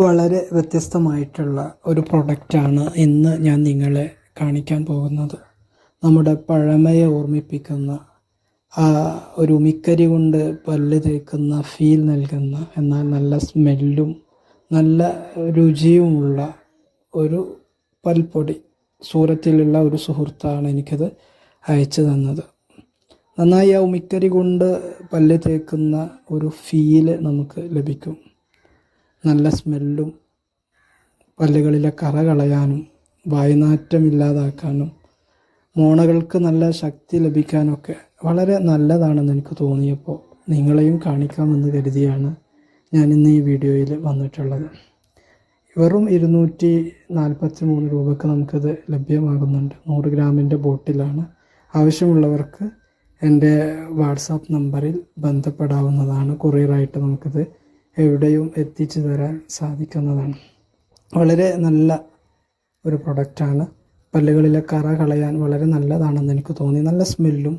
വളരെ വ്യത്യസ്തമായിട്ടുള്ള ഒരു പ്രൊഡക്റ്റാണ് ഇന്ന് ഞാൻ നിങ്ങളെ കാണിക്കാൻ പോകുന്നത്. നമ്മുടെ പഴമയെ ഓർമ്മിപ്പിക്കുന്ന ഒരു ഉമിക്കരി കൊണ്ട് പല്ല് തേക്കുന്ന ഫീൽ നൽകുന്ന എന്നാൽ നല്ല സ്മെല്ലും നല്ല രുചിയുമുള്ള ഒരു പൽപ്പൊടി സൂറത്തിലുള്ള ഒരു സുഹൃത്താണ് എനിക്കത് അയച്ചു തന്നത്. നന്നായി ആ ഉമിക്കരി കൊണ്ട് പല്ല് തേക്കുന്ന ഒരു ഫീൽ നമുക്ക് ലഭിക്കും. നല്ല സ്മെല്ലും പല്ലുകളിലെ കറ കളയാനും വായുനാറ്റമില്ലാതാക്കാനും മോണകൾക്ക് നല്ല ശക്തി ലഭിക്കാനൊക്കെ വളരെ നല്ലതാണെന്ന് എനിക്ക് തോന്നിയപ്പോൾ നിങ്ങളെയും കാണിക്കാമെന്ന് കരുതിയാണ് ഞാൻ ഇന്ന് ഈ വീഡിയോയിൽ വന്നിട്ടുള്ളത്. വെറും ഇരുന്നൂറ്റി നാൽപ്പത്തി മൂന്ന് രൂപക്ക് നമുക്കത് ലഭ്യമാകുന്നുണ്ട്. നൂറ് ഗ്രാമിന്റെ ബോട്ടിലാണ്. ആവശ്യമുള്ളവർക്ക് എന്റെ വാട്സാപ്പ് നമ്പറിൽ ബന്ധപ്പെടാവുന്നതാണ്. കൊറിയറായിട്ട് നമുക്കിത് എവിടെയും എത്തിച്ചു തരാൻ സാധിക്കുന്നതാണ്. വളരെ നല്ല ഒരു പ്രൊഡക്റ്റാണ് പല്ലുകളിലെ കറ കളയാൻ വളരെ നല്ലതാണെന്ന് എനിക്ക് തോന്നി. നല്ല സ്മെല്ലും